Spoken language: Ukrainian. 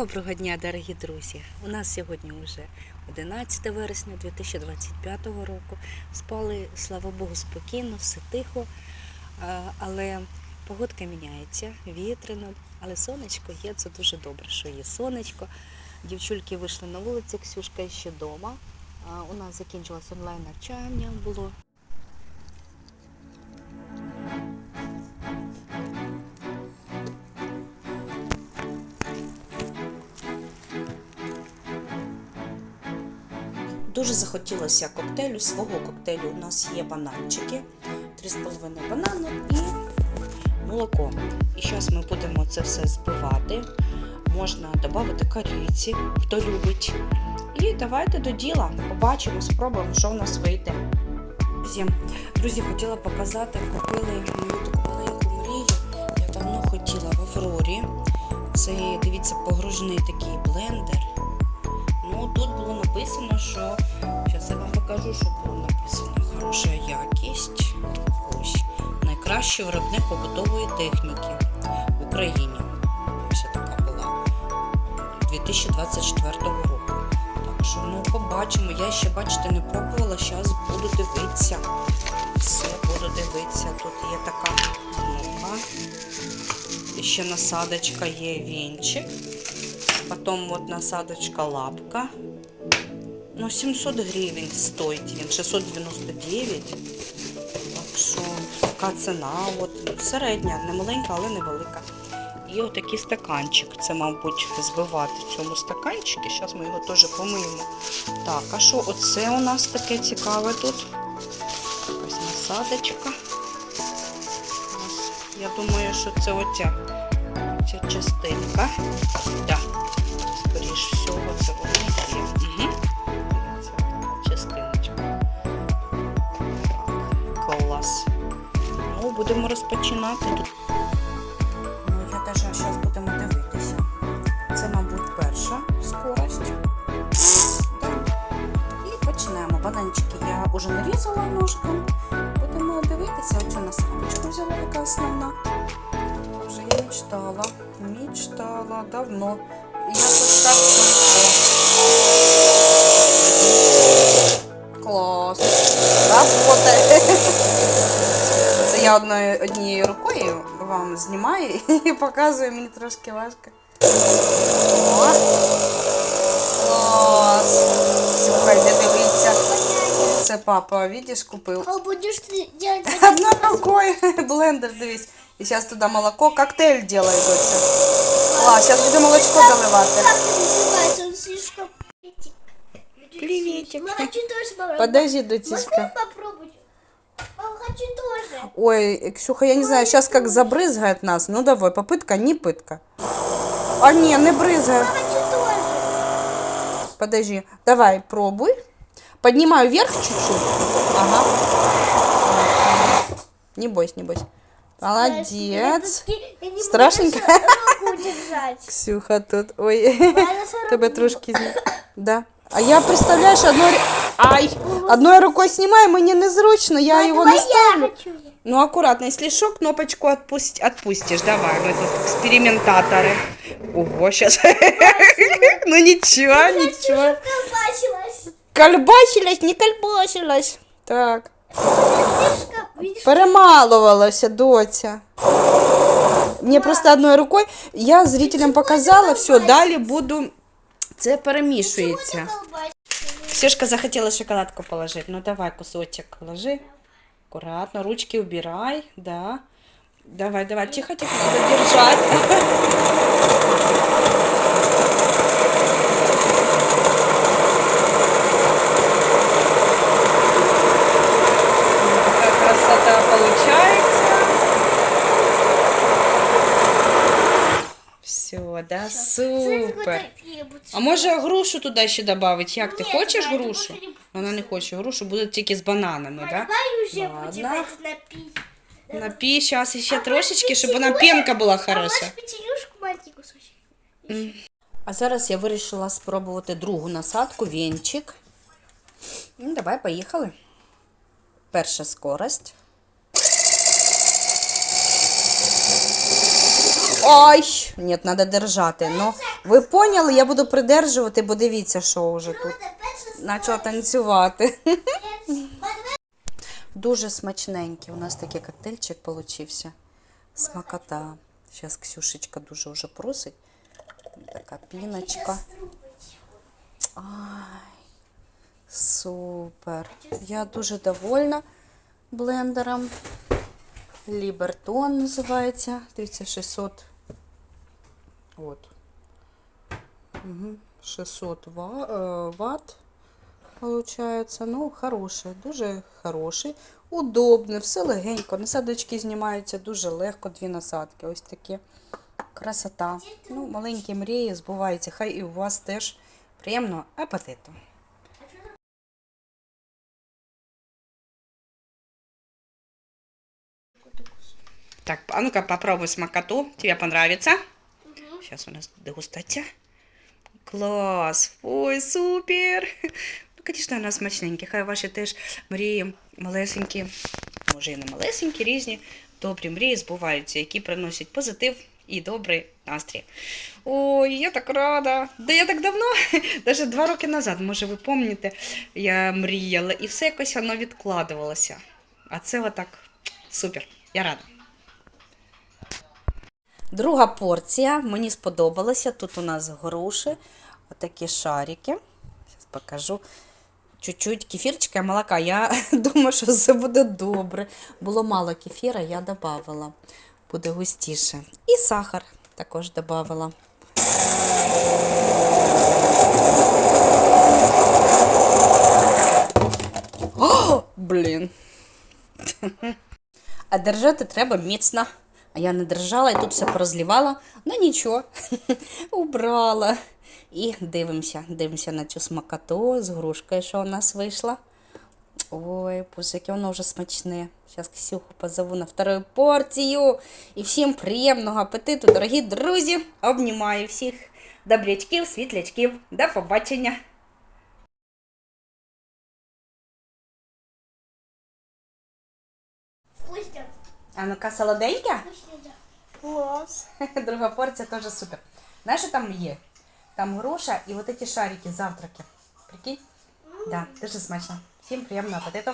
Доброго дня, дорогі друзі! У нас сьогодні вже 11 вересня 2025 року. Спали, слава Богу, спокійно, все тихо, але погодка міняється, вітряно, але сонечко є, це дуже добре, що є сонечко. Дівчульки вийшли на вулицю, Ксюшка ще вдома. У нас закінчилось онлайн навчання було. Дуже захотілося коктейлю. Свого коктейлю у нас є бананчики, 3,5 банани і молоко. І зараз ми будемо це все збивати. Можна додати кориці, хто любить. І давайте до діла. Побачимо, спробуємо, що в нас вийде. Друзі, друзі, хотіла показати, купили мою таку маленьку мрію. Я давно хотіла в Аврорі. Це, дивіться, погружний такий блендер. Написано, що зараз я вам покажу, що було написано. Хороша якість. Ось. Найкращий виробник побутової техніки в Україні. Ось така була 2024 року. Так що ну побачимо. Я ще, бачите, не пробувала. Зараз буду дивитися. Все буду дивитися. Тут є така муха. Ще насадочка є вінчик. Потом вот насадочка лапка. Ну, 700 гривень стоїть він, 699. Так що така ціна, от середня, не маленька, але невелика. І отакий стаканчик. Це, мабуть, збивати в цьому стаканчику. Зараз ми його теж помиємо. Так, а що оце у нас таке цікаве тут? Якась насадочка. Ось, Я думаю, що це оця, ця частинка. Да. Скоріш всього, це будемо розпочинати. Ну, я теж зараз будемо дивитися. Це, мабуть, перша скорость. І почнемо. Бананчики я вже нарізала ножком. Будемо дивитися. Оцю насадочку взяла, яка основна. Вже я мечтала. Мечтала давно. Я тут так Клас. Работає Це я одною, однією рукою вам знімаю і показую, мені трошки важко. О. Клас. Слухай, де дивіться. Це папа, видиш, купив. А будешь ты делать Одной рукой блендер, дивись. И сейчас туда молоко, коктейль делает доча. Класс, сейчас буду молочко доливати. Как это называется? Он слишком... Приветик. Ну, хочу тоже попробовать. Подожди, Можно дочечка. попробовать? Хочу тоже. Ой, Ксюха, я не знаю, сейчас как забрызгает нас. Ну давай, попытка, не пытка. А не, не брызгает. Хочу тоже. Подожди, давай, пробуй. Поднимаю вверх чуть-чуть. Ага. Не бойся, не бойся. Молодец. Страшненько? Ксюха тут. Ой. Тебе трошки Да. А я представляєш, одною Ай! Одною рукою знімаю, мені незручно, я Мам, його давай не ставлю. Я хочу. Ну, аккуратно, если что, кнопочку отпусть, отпустишь. Давай, мы тут экспериментаторы. Ого, сейчас. Ну ничего, ничего. Колбасилась. Кольбасилась, не кольбасилась. Так. Слишком, видишь, Перемалувалася, доця. Мені просто одною рукою. Я зрителям показала, все, далі буду. Це перемішується. Ксюшка захотела шоколадку положить. Ну давай кусочек ложи. Аккуратно, ручки убирай, да. Давай, давай, тихо, тихо, надо держать. Какая красота получается. Все, да, супер. А може грушу туди ще додати? Як ти Ні, хочеш давай, грушу? не- Вона не хоче грушу, буде тільки з бананами, так? Да? Давай уже Ладно. будем это напить. Напій зараз ще трошечки, щоб вона пінка була хороша. можешь пятилюшку маленький кусочек? А зараз я вирішила спробувати другу насадку, вінчик. Ну, давай, поїхали. Перша скорость. Ой, нет, надо держати. Ну, Ви поняли? Я буду придержувати, бо дивіться, що вже тут. Почала танцювати. Дуже смачненький. У нас такий коктейльчик получився. Смакота. Зараз Ксюшечка дуже вже просить. Така піночка. Ай, супер. Я дуже довольна блендером. Лібертон називається. Дивіться, 600. От. Угу. 600 ва- е, ватт. Получається, ну, хороший, дуже хороший, удобний, все легенько. Насадочки знімаються дуже легко, дві насадки. Ось такі. Красота. Ну, маленькі мрії збуваються. Хай і у вас теж приємного апетиту. Так, а ну-ка попробуй смакоту. Тебе понравится? Сейчас у нас дегустация. Клас! Ой, супер! Ну, звісно, вона смачненька. Хай ваші теж мрії малесенькі, може і не малесенькі, різні, добрі мрії збуваються, які приносять позитив і добрий настрій. Ой, я так рада. Да я так давно, навіть два роки назад, може, ви пам'ятаєте, я мріяла, і все якось воно відкладувалося. А це отак супер. Я рада. Друга порція. Мені сподобалася. Тут у нас груші, отакі шарики. Зараз покажу. Чуть-чуть кефірчика і молока. Я думаю, що все буде добре. Було мало кефіра, я додавала. Буде густіше. І сахар також додавала. О, блін. А держати треба міцно. А я не держала і тут все порозлівала. Ну нічого, убрала. І дивимося, дивимося на цю смакоту з грушкою, що у нас вийшла. Ой, яке воно вже смачне. Зараз Ксюху позову на вторую порцію. І всім приємного апетиту, дорогі друзі. Обнімаю всіх добрячків, світлячків. До побачення. А ну-ка, солоденьке? Клас. Друга порція теж супер. Знаєш, що там є? Там груша і вот эти шарики, завтраки. Прикинь? Да, дуже смачно. Всім приємного апетиту.